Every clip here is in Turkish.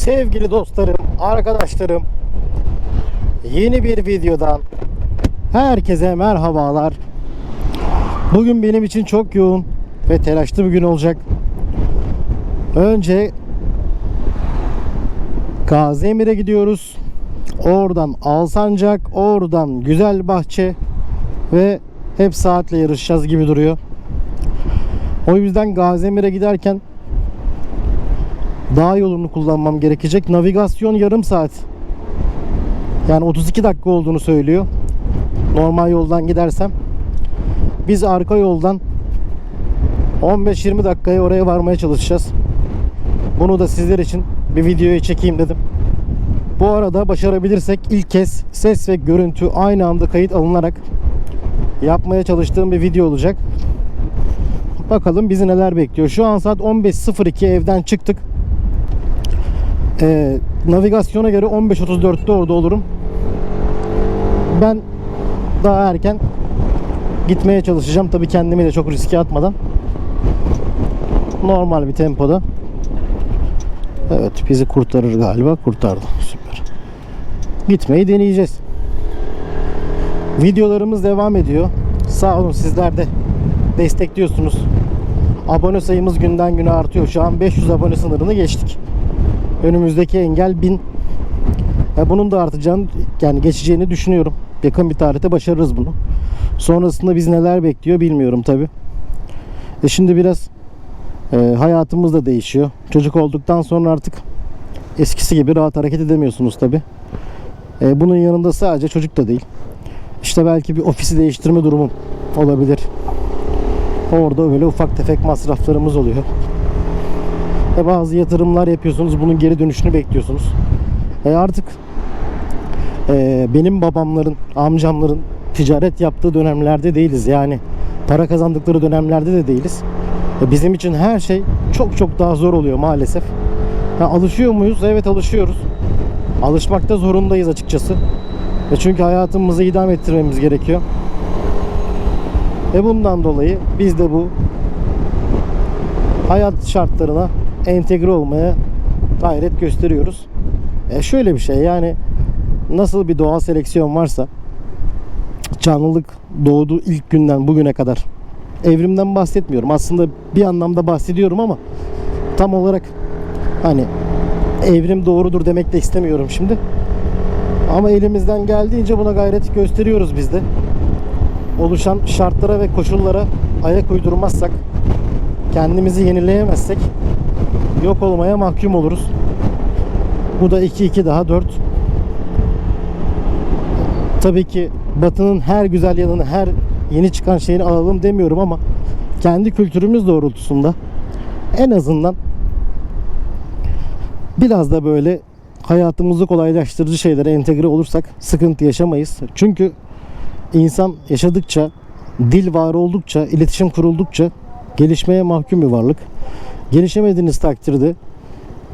Sevgili dostlarım, arkadaşlarım, yeni bir videodan herkese merhabalar. Bugün benim için çok yoğun ve telaşlı bir gün olacak. Önce Gazi Emir'e gidiyoruz. Oradan Alsancak, oradan Güzelbahçe ve hep saatle yarışacağız gibi duruyor. O yüzden Gazi Emir'e giderken dağ yolunu kullanmam gerekecek. Navigasyon yarım saat. Yani 32 dakika olduğunu söylüyor. Normal yoldan gidersem. Biz arka yoldan 15-20 dakikaya oraya varmaya çalışacağız. Bunu da sizler için bir videoya çekeyim dedim. Bu arada başarabilirsek ilk kez ses ve görüntü aynı anda kayıt alınarak yapmaya çalıştığım bir video olacak. Bakalım bizi neler bekliyor. Şu an saat 15.02 evden çıktık. Ee, navigasyona göre 15.34'te orada olurum. Ben daha erken gitmeye çalışacağım. Tabii kendimi de çok riske atmadan. Normal bir tempoda. Evet bizi kurtarır galiba. Kurtardı. Süper. Gitmeyi deneyeceğiz. Videolarımız devam ediyor. Sağ olun sizler de destekliyorsunuz. Abone sayımız günden güne artıyor. Şu an 500 abone sınırını geçtik. Önümüzdeki engel 1000. E bunun da artacağını yani geçeceğini düşünüyorum. Yakın bir tarihte başarırız bunu. Sonrasında biz neler bekliyor bilmiyorum tabi. E şimdi biraz e, hayatımız da değişiyor. Çocuk olduktan sonra artık eskisi gibi rahat hareket edemiyorsunuz tabi. E, bunun yanında sadece çocuk da değil. İşte belki bir ofisi değiştirme durumum olabilir. Orada böyle ufak tefek masraflarımız oluyor. E bazı yatırımlar yapıyorsunuz. Bunun geri dönüşünü bekliyorsunuz. E artık e, benim babamların, amcamların ticaret yaptığı dönemlerde değiliz. Yani para kazandıkları dönemlerde de değiliz. E bizim için her şey çok çok daha zor oluyor maalesef. Ha, alışıyor muyuz? Evet alışıyoruz. Alışmakta zorundayız açıkçası. E çünkü hayatımızı idam ettirmemiz gerekiyor. Ve bundan dolayı biz de bu hayat şartlarına entegre olmaya gayret gösteriyoruz. E şöyle bir şey yani nasıl bir doğal seleksiyon varsa canlılık doğduğu ilk günden bugüne kadar evrimden bahsetmiyorum. Aslında bir anlamda bahsediyorum ama tam olarak hani evrim doğrudur demek de istemiyorum şimdi. Ama elimizden geldiğince buna gayret gösteriyoruz biz de. Oluşan şartlara ve koşullara ayak uydurmazsak, kendimizi yenileyemezsek yok olmaya mahkum oluruz. Bu da 2-2 daha 4. Tabii ki Batı'nın her güzel yanını, her yeni çıkan şeyini alalım demiyorum ama kendi kültürümüz doğrultusunda en azından biraz da böyle hayatımızı kolaylaştırıcı şeylere entegre olursak sıkıntı yaşamayız. Çünkü insan yaşadıkça, dil var oldukça, iletişim kuruldukça gelişmeye mahkum bir varlık. Gelişemediğiniz takdirde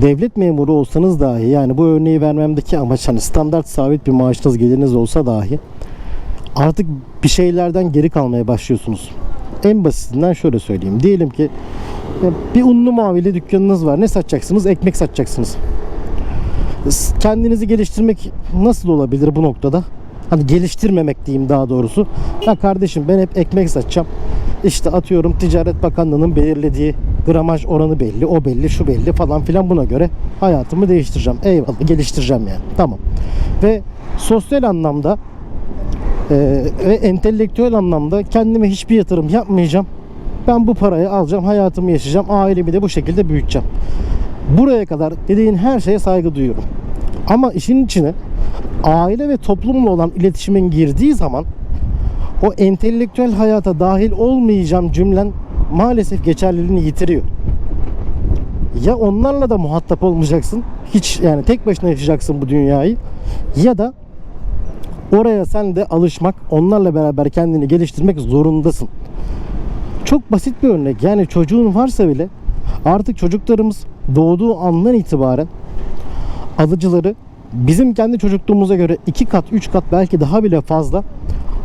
devlet memuru olsanız dahi yani bu örneği vermemdeki amaç hani standart sabit bir maaşınız geliriniz olsa dahi artık bir şeylerden geri kalmaya başlıyorsunuz. En basitinden şöyle söyleyeyim. Diyelim ki bir unlu mavili dükkanınız var. Ne satacaksınız? Ekmek satacaksınız. Kendinizi geliştirmek nasıl olabilir bu noktada? Hani geliştirmemek diyeyim daha doğrusu. Ya kardeşim ben hep ekmek satacağım. İşte atıyorum Ticaret Bakanlığı'nın belirlediği gramaj oranı belli, o belli, şu belli falan filan buna göre hayatımı değiştireceğim. Eyvallah geliştireceğim yani. Tamam. Ve sosyal anlamda e, ve entelektüel anlamda kendime hiçbir yatırım yapmayacağım. Ben bu parayı alacağım, hayatımı yaşayacağım, ailemi de bu şekilde büyüteceğim. Buraya kadar dediğin her şeye saygı duyuyorum. Ama işin içine aile ve toplumla olan iletişimin girdiği zaman o entelektüel hayata dahil olmayacağım cümlen maalesef geçerliliğini yitiriyor. Ya onlarla da muhatap olmayacaksın. Hiç yani tek başına yaşayacaksın bu dünyayı. Ya da oraya sen de alışmak, onlarla beraber kendini geliştirmek zorundasın. Çok basit bir örnek. Yani çocuğun varsa bile artık çocuklarımız doğduğu andan itibaren alıcıları bizim kendi çocukluğumuza göre iki kat, üç kat belki daha bile fazla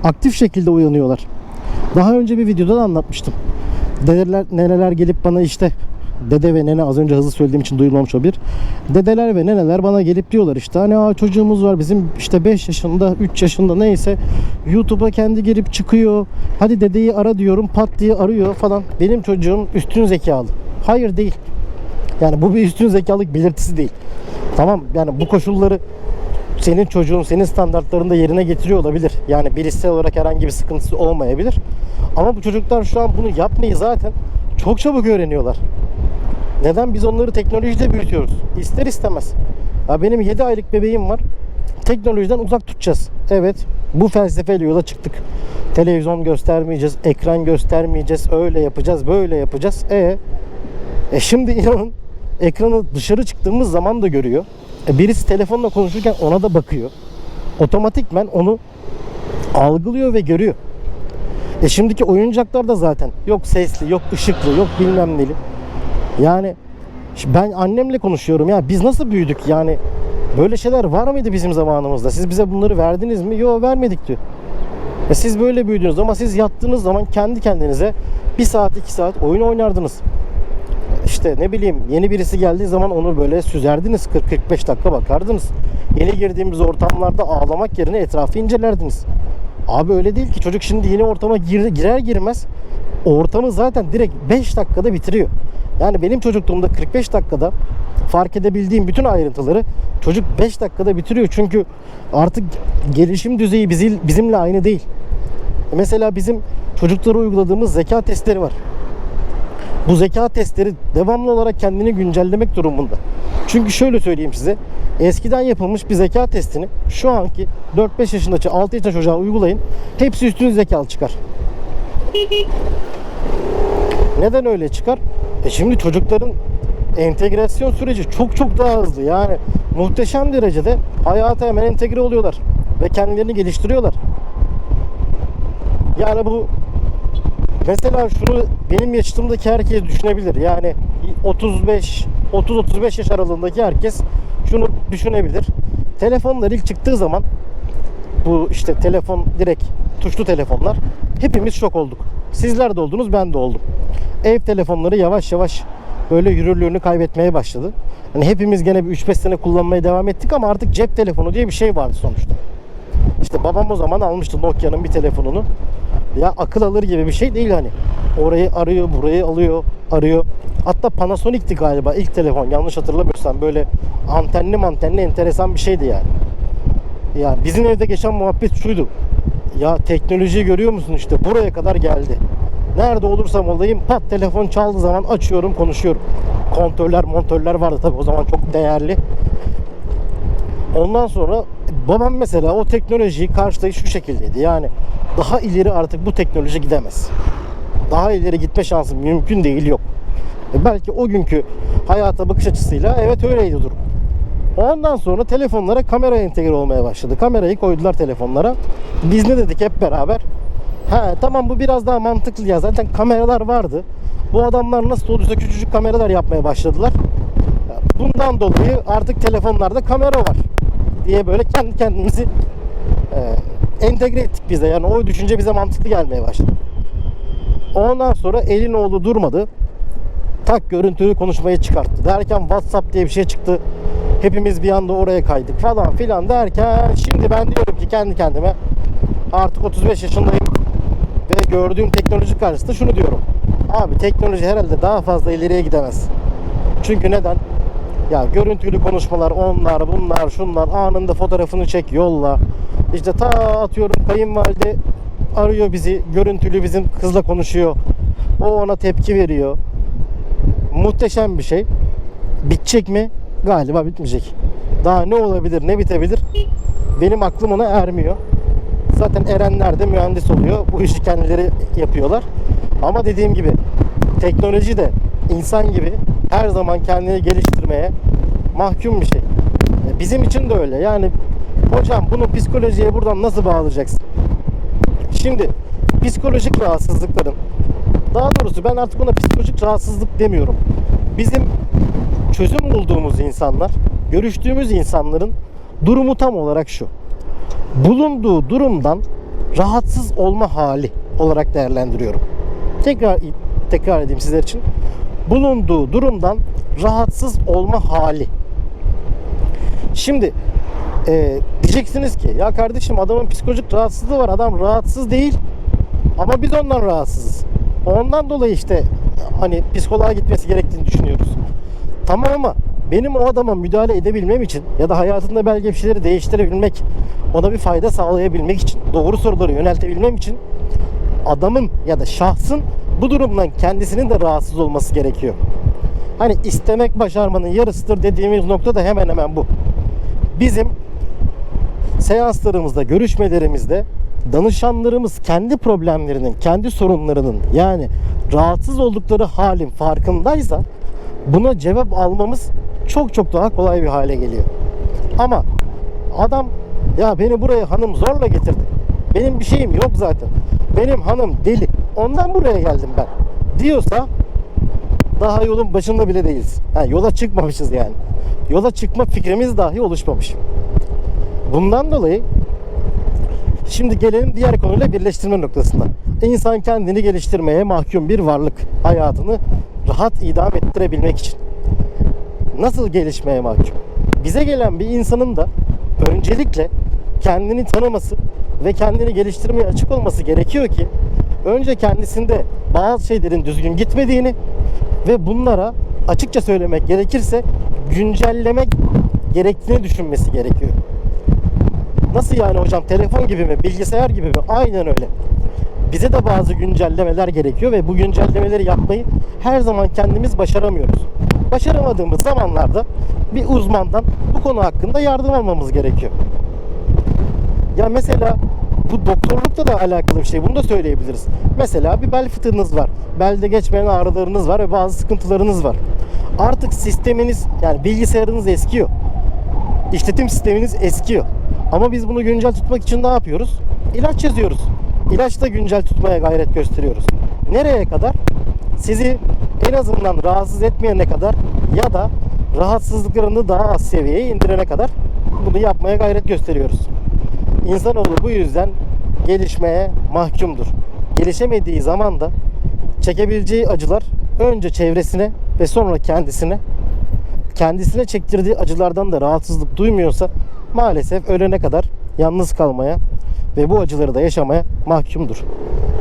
aktif şekilde uyanıyorlar. Daha önce bir videoda da anlatmıştım. Dedeler, neneler gelip bana işte dede ve nene az önce hızlı söylediğim için duyulmamış o bir. Dedeler ve neneler bana gelip diyorlar işte hani Aa, çocuğumuz var bizim işte 5 yaşında 3 yaşında neyse YouTube'a kendi girip çıkıyor. Hadi dedeyi ara diyorum pat diye arıyor falan. Benim çocuğum üstün zekalı. Hayır değil. Yani bu bir üstün zekalık belirtisi değil. Tamam yani bu koşulları senin çocuğun senin standartlarında yerine getiriyor olabilir. Yani bilişsel olarak herhangi bir sıkıntısı olmayabilir. Ama bu çocuklar şu an bunu yapmayı zaten çok çabuk öğreniyorlar. Neden? Biz onları teknolojide büyütüyoruz. İster istemez. Ya benim 7 aylık bebeğim var. Teknolojiden uzak tutacağız. Evet. Bu felsefeyle yola çıktık. Televizyon göstermeyeceğiz, ekran göstermeyeceğiz, öyle yapacağız, böyle yapacağız. E, e şimdi inanın ekranı dışarı çıktığımız zaman da görüyor. E birisi telefonla konuşurken ona da bakıyor. Otomatikmen onu algılıyor ve görüyor. E şimdiki oyuncaklar da zaten yok sesli, yok ışıklı, yok bilmem neli. Yani ben annemle konuşuyorum ya biz nasıl büyüdük yani böyle şeyler var mıydı bizim zamanımızda? Siz bize bunları verdiniz mi? Yok vermedik diyor. E siz böyle büyüdünüz ama siz yattığınız zaman kendi kendinize bir saat iki saat oyun oynardınız. İşte ne bileyim yeni birisi geldiği zaman onu böyle süzerdiniz 40-45 dakika bakardınız. Yeni girdiğimiz ortamlarda ağlamak yerine etrafı incelerdiniz. Abi öyle değil ki çocuk şimdi yeni ortama gir, girer girmez ortamı zaten direkt 5 dakikada bitiriyor. Yani benim çocukluğumda 45 dakikada fark edebildiğim bütün ayrıntıları çocuk 5 dakikada bitiriyor. Çünkü artık gelişim düzeyi bizi, bizimle aynı değil. Mesela bizim çocuklara uyguladığımız zeka testleri var. Bu zeka testleri devamlı olarak kendini güncellemek durumunda. Çünkü şöyle söyleyeyim size. Eskiden yapılmış bir zeka testini şu anki 4-5 yaşındaki 6 yaşındaki çocuğa uygulayın. Hepsi üstün zekalı çıkar. Neden öyle çıkar? E şimdi çocukların entegrasyon süreci çok çok daha hızlı. Yani muhteşem derecede hayata hemen entegre oluyorlar ve kendilerini geliştiriyorlar. Yani bu Mesela şunu benim yaşımdaki herkes düşünebilir. Yani 35 30-35 yaş aralığındaki herkes şunu düşünebilir. Telefonlar ilk çıktığı zaman bu işte telefon direkt tuşlu telefonlar hepimiz şok olduk. Sizler de oldunuz, ben de oldum. Ev telefonları yavaş yavaş böyle yürürlüğünü kaybetmeye başladı. Hani hepimiz gene bir 3-5 sene kullanmaya devam ettik ama artık cep telefonu diye bir şey vardı sonuçta. İşte babam o zaman almıştı Nokia'nın bir telefonunu. Ya akıl alır gibi bir şey değil hani. Orayı arıyor, burayı alıyor, arıyor. Hatta Panasonic'ti galiba ilk telefon yanlış hatırlamıyorsam böyle antenli mantenli enteresan bir şeydi yani. Ya bizim evde geçen muhabbet şuydu. Ya teknolojiyi görüyor musun işte buraya kadar geldi. Nerede olursam olayım pat telefon çaldığı zaman açıyorum konuşuyorum. Kontörler montörler vardı tabi o zaman çok değerli. Ondan sonra babam mesela o teknolojiyi karşılayış şu şekildeydi. Yani daha ileri artık bu teknoloji gidemez. Daha ileri gitme şansı mümkün değil yok. E belki o günkü hayata bakış açısıyla evet öyleydi durum. Ondan sonra telefonlara kamera entegre olmaya başladı. Kamerayı koydular telefonlara. Biz ne dedik hep beraber? Ha tamam bu biraz daha mantıklı ya. Zaten kameralar vardı. Bu adamlar nasıl olduysa küçücük kameralar yapmaya başladılar. Bundan dolayı artık telefonlarda kamera var diye böyle kendi kendimizi e, entegre ettik biz de. Yani o düşünce bize mantıklı gelmeye başladı. Ondan sonra elin oğlu durmadı. Tak görüntülü konuşmayı çıkarttı. Derken WhatsApp diye bir şey çıktı. Hepimiz bir anda oraya kaydık falan filan derken şimdi ben diyorum ki kendi kendime artık 35 yaşındayım ve gördüğüm teknoloji karşısında şunu diyorum. Abi teknoloji herhalde daha fazla ileriye gidemez. Çünkü neden? Ya görüntülü konuşmalar onlar bunlar şunlar anında fotoğrafını çek yolla. İşte ta atıyorum kayınvalide arıyor bizi görüntülü bizim kızla konuşuyor. O ona tepki veriyor. Muhteşem bir şey. Bitecek mi? Galiba bitmeyecek. Daha ne olabilir ne bitebilir? Benim aklım ona ermiyor. Zaten erenler de mühendis oluyor. Bu işi kendileri yapıyorlar. Ama dediğim gibi teknoloji de insan gibi her zaman kendini geliştirmeye mahkum bir şey. E, Bizim için de öyle. Yani hocam bunu psikolojiye buradan nasıl bağlayacaksın? Şimdi psikolojik rahatsızlıkların daha doğrusu ben artık ona psikolojik rahatsızlık demiyorum. Bizim çözüm bulduğumuz insanlar, görüştüğümüz insanların durumu tam olarak şu. Bulunduğu durumdan rahatsız olma hali olarak değerlendiriyorum. Tekrar tekrar edeyim sizler için. Bulunduğu durumdan rahatsız olma hali. Şimdi e, diyeceksiniz ki ya kardeşim adamın psikolojik rahatsızlığı var. Adam rahatsız değil ama biz ondan rahatsızız. Ondan dolayı işte hani psikoloğa gitmesi gerektiğini düşünüyoruz. Tamam ama benim o adama müdahale edebilmem için ya da hayatında belki bir şeyleri değiştirebilmek, ona bir fayda sağlayabilmek için, doğru soruları yöneltebilmem için adamın ya da şahsın bu durumdan kendisinin de rahatsız olması gerekiyor. Hani istemek başarmanın yarısıdır dediğimiz nokta da hemen hemen bu. Bizim seanslarımızda, görüşmelerimizde danışanlarımız kendi problemlerinin, kendi sorunlarının yani rahatsız oldukları halin farkındaysa buna cevap almamız çok çok daha kolay bir hale geliyor. Ama adam ya beni buraya hanım zorla getirdi. Benim bir şeyim yok zaten. Benim hanım deli. Ondan buraya geldim ben. Diyorsa daha yolun başında bile değiliz. Ha, yola çıkmamışız yani. Yola çıkma fikrimiz dahi oluşmamış. Bundan dolayı şimdi gelelim diğer konuyla birleştirme noktasına. İnsan kendini geliştirmeye mahkum bir varlık. Hayatını rahat idam ettirebilmek için. Nasıl gelişmeye mahkum? Bize gelen bir insanın da öncelikle kendini tanıması ve kendini geliştirmeye açık olması gerekiyor ki önce kendisinde bazı şeylerin düzgün gitmediğini ve bunlara açıkça söylemek gerekirse güncellemek gerektiğini düşünmesi gerekiyor. Nasıl yani hocam telefon gibi mi bilgisayar gibi mi? Aynen öyle. Bize de bazı güncellemeler gerekiyor ve bu güncellemeleri yapmayı her zaman kendimiz başaramıyoruz. Başaramadığımız zamanlarda bir uzmandan bu konu hakkında yardım almamız gerekiyor. Ya mesela bu doktorlukla da alakalı bir şey. Bunu da söyleyebiliriz. Mesela bir bel fıtığınız var. Belde geçmeyen ağrılarınız var ve bazı sıkıntılarınız var. Artık sisteminiz yani bilgisayarınız eskiyor. İşletim sisteminiz eskiyor. Ama biz bunu güncel tutmak için ne yapıyoruz? İlaç yazıyoruz. İlaçla güncel tutmaya gayret gösteriyoruz. Nereye kadar? Sizi en azından rahatsız etmeyene kadar ya da rahatsızlıklarını daha az seviyeye indirene kadar bunu yapmaya gayret gösteriyoruz. İnsanoğlu bu yüzden gelişmeye mahkumdur. Gelişemediği zaman da çekebileceği acılar önce çevresine ve sonra kendisine kendisine çektirdiği acılardan da rahatsızlık duymuyorsa maalesef ölene kadar yalnız kalmaya ve bu acıları da yaşamaya mahkumdur.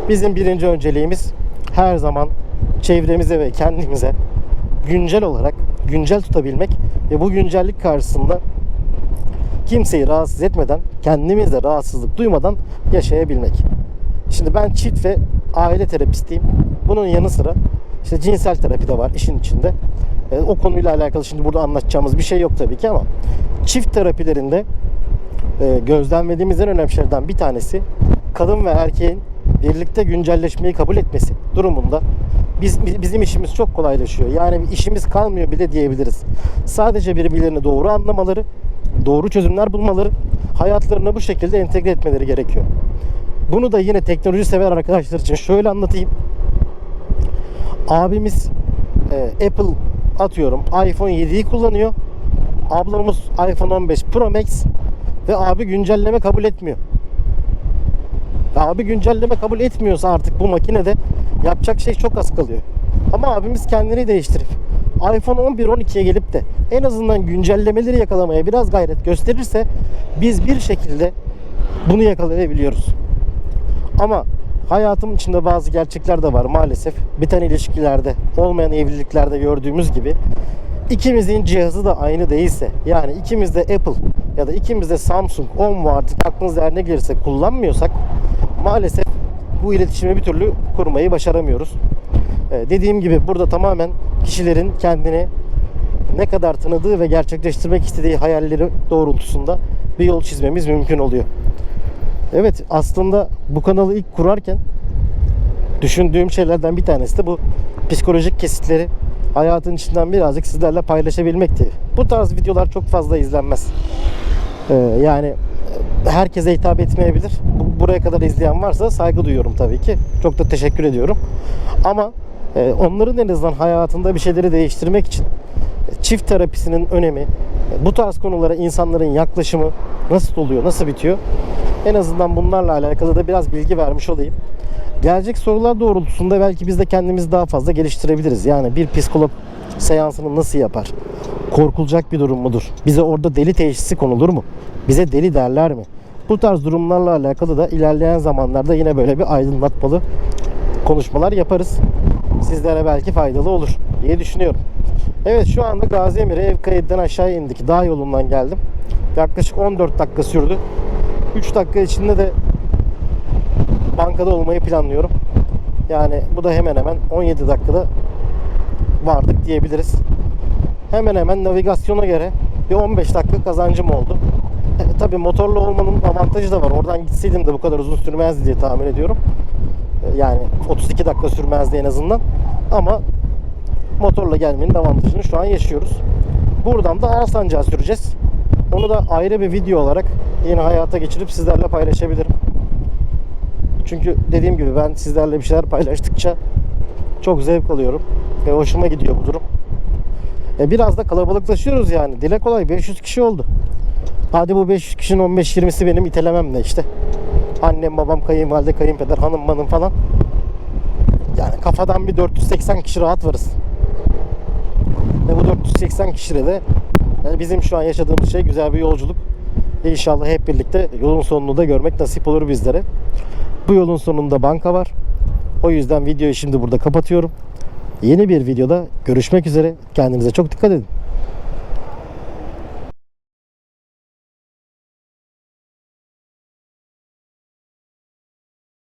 Bizim birinci önceliğimiz her zaman çevremize ve kendimize güncel olarak güncel tutabilmek ve bu güncellik karşısında kimseyi rahatsız etmeden, kendimiz de rahatsızlık duymadan yaşayabilmek. Şimdi ben çift ve aile terapistiyim. Bunun yanı sıra işte cinsel terapi de var işin içinde. E, o konuyla alakalı şimdi burada anlatacağımız bir şey yok tabii ki ama çift terapilerinde e, gözlemlediğimiz en önemli şeylerden bir tanesi kadın ve erkeğin birlikte güncelleşmeyi kabul etmesi durumunda biz bi- bizim işimiz çok kolaylaşıyor. Yani işimiz kalmıyor bile diyebiliriz. Sadece birbirlerini doğru anlamaları, doğru çözümler bulmaları, hayatlarına bu şekilde entegre etmeleri gerekiyor. Bunu da yine teknoloji sever arkadaşlar için şöyle anlatayım. Abimiz e, Apple atıyorum iPhone 7'yi kullanıyor. Ablamız iPhone 15 Pro Max ve abi güncelleme kabul etmiyor. Abi güncelleme kabul etmiyorsa artık bu makinede yapacak şey çok az kalıyor. Ama abimiz kendini değiştirip iPhone 11 12'ye gelip de en azından güncellemeleri yakalamaya biraz gayret gösterirse biz bir şekilde bunu yakalayabiliyoruz. Ama hayatım içinde bazı gerçekler de var maalesef. Biten ilişkilerde, olmayan evliliklerde gördüğümüz gibi ikimizin cihazı da aynı değilse yani ikimiz de Apple ya da ikimiz de Samsung, OMO artık aklınıza her ne gelirse kullanmıyorsak maalesef bu iletişimi bir türlü kurmayı başaramıyoruz. Ee, dediğim gibi burada tamamen kişilerin kendini ne kadar tanıdığı ve gerçekleştirmek istediği hayalleri doğrultusunda bir yol çizmemiz mümkün oluyor. Evet aslında bu kanalı ilk kurarken düşündüğüm şeylerden bir tanesi de bu psikolojik kesitleri hayatın içinden birazcık sizlerle paylaşabilmekti. Bu tarz videolar çok fazla izlenmez. Ee, yani herkese hitap etmeyebilir. Bu- Buraya kadar izleyen varsa saygı duyuyorum tabii ki. Çok da teşekkür ediyorum. Ama onların en azından hayatında bir şeyleri değiştirmek için e, çift terapisinin önemi, e, bu tarz konulara insanların yaklaşımı nasıl oluyor, nasıl bitiyor? En azından bunlarla alakalı da biraz bilgi vermiş olayım. Gelecek sorular doğrultusunda belki biz de kendimizi daha fazla geliştirebiliriz. Yani bir psikolog seansını nasıl yapar? Korkulacak bir durum mudur? Bize orada deli teşhisi konulur mu? Bize deli derler mi? Bu tarz durumlarla alakalı da ilerleyen zamanlarda yine böyle bir aydınlatmalı konuşmalar yaparız. Sizlere belki faydalı olur diye düşünüyorum. Evet şu anda Gazi Emir'e ev kayıttan aşağı indik. Dağ yolundan geldim. Yaklaşık 14 dakika sürdü. 3 dakika içinde de bankada olmayı planlıyorum. Yani bu da hemen hemen 17 dakikada vardık diyebiliriz. Hemen hemen navigasyona göre bir 15 dakika kazancım oldu. E, tabii motorlu olmanın avantajı da var. Oradan gitseydim de bu kadar uzun sürmezdi diye tahmin ediyorum. Yani 32 dakika sürmezdi en azından. Ama motorla gelmenin avantajını şu an yaşıyoruz. Buradan da Alsancak'a süreceğiz. Onu da ayrı bir video olarak yine hayata geçirip sizlerle paylaşabilirim. Çünkü dediğim gibi ben sizlerle bir şeyler paylaştıkça çok zevk alıyorum ve hoşuma gidiyor bu durum. E biraz da kalabalıklaşıyoruz yani. Dile kolay 500 kişi oldu. Hadi bu 500 kişinin 15-20'si benim itelememle işte. Annem, babam, kayınvalide, kayınpeder, hanım, hanım falan. Yani kafadan bir 480 kişi rahat varız. Ve bu 480 kişide de yani bizim şu an yaşadığımız şey güzel bir yolculuk. İnşallah hep birlikte yolun sonunu da görmek nasip olur bizlere. Bu yolun sonunda banka var. O yüzden videoyu şimdi burada kapatıyorum. Yeni bir videoda görüşmek üzere. Kendinize çok dikkat edin.